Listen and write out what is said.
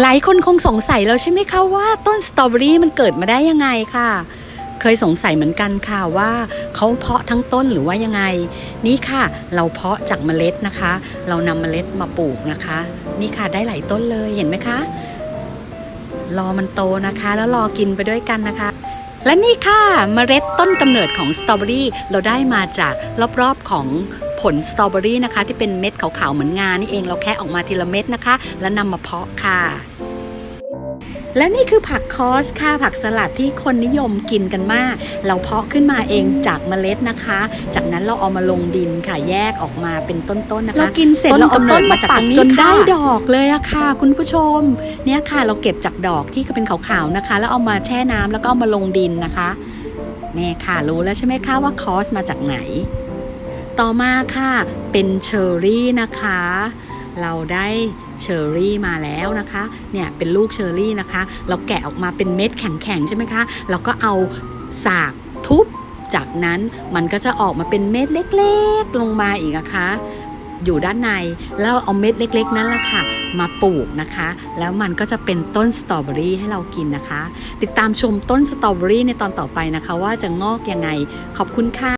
หลายคนคงสงสัยแล้วใช่ไหมคะว่าต้นสตรอเบอรี่มันเกิดมาได้ยังไงค่ะ เคยสงสัยเหมือนกันค่ะว่าเขาเพาะทั้งต้นหรือว่ายังไง นี่ค่ะเราเพาะจากเมล็ดนะคะ เรานำเมล็ดมาปลูกนะคะ นี่ค่ะได้หลายต้นเลยเห็นไหมคะ รอมันโตนะคะ แล้วรอกินไปด้วยกันนะคะและนี่ค่ะเมล็ดต้นกำเนิดของสตรอเบอรี่เราได้มาจากรอบๆของ ผลสตรอเบอรี่นะคะ ที่เป็นเม็ดขาวๆเหมือนงานี่เองเราแค่ออกมาทีละเม็ดนะคะ แล้วนำมาเพาะค่ะและนี่คือผักคอสค่ะผักสลัดที่คนนิยมกินกันมาก เราเพาะขึ้นมาเองจากเมล็ดนะคะ จากนั้นเราเอามาลงดินค่ะแยกออกมาเป็นต้นๆนะคะ เรากินเสร็จต้นเราเอากำเนิต้ดนมามาจากปัตกรงนี้จนค่ะได้ดอกเลยอะค่ะ คุณผู้ชม เนี่ยค่ะเราเก็บจากดอกที่เป็นขาวๆนะคะ แล้วเอามาแช่น้ำแล้วก็เอามาลงดินนะคะเนี่ยค่ะรู้แล้วใช่ไหมคะว่าคอสมาจากไหน ต่อมาค่ะเป็นเชอร์รี่นะคะ เราได้เชอร์รี่มาแล้วนะคะ เนี่ยเป็นลูกเชอร์รี่นะคะ เราแกะออกมาเป็นเม็ดแข็งๆใช่ไหมคะ เราก็เอาสากทุบ จากนั้นมันก็จะออกมาเป็นเม็ดเล็กๆลงมาอีกนะคะ อยู่ด้านใน แล้วเอาเม็ดเล็ก ๆ นั้นแหละค่ะ มาปลูกนะคะ แล้วมันก็จะเป็นต้นสตรอเบอรี่ให้เรากินนะคะ ติดตามชมต้นสตรอเบอรี่ในตอนต่อไปนะคะ ว่าจะงอกยังไง ขอบคุณค่ะ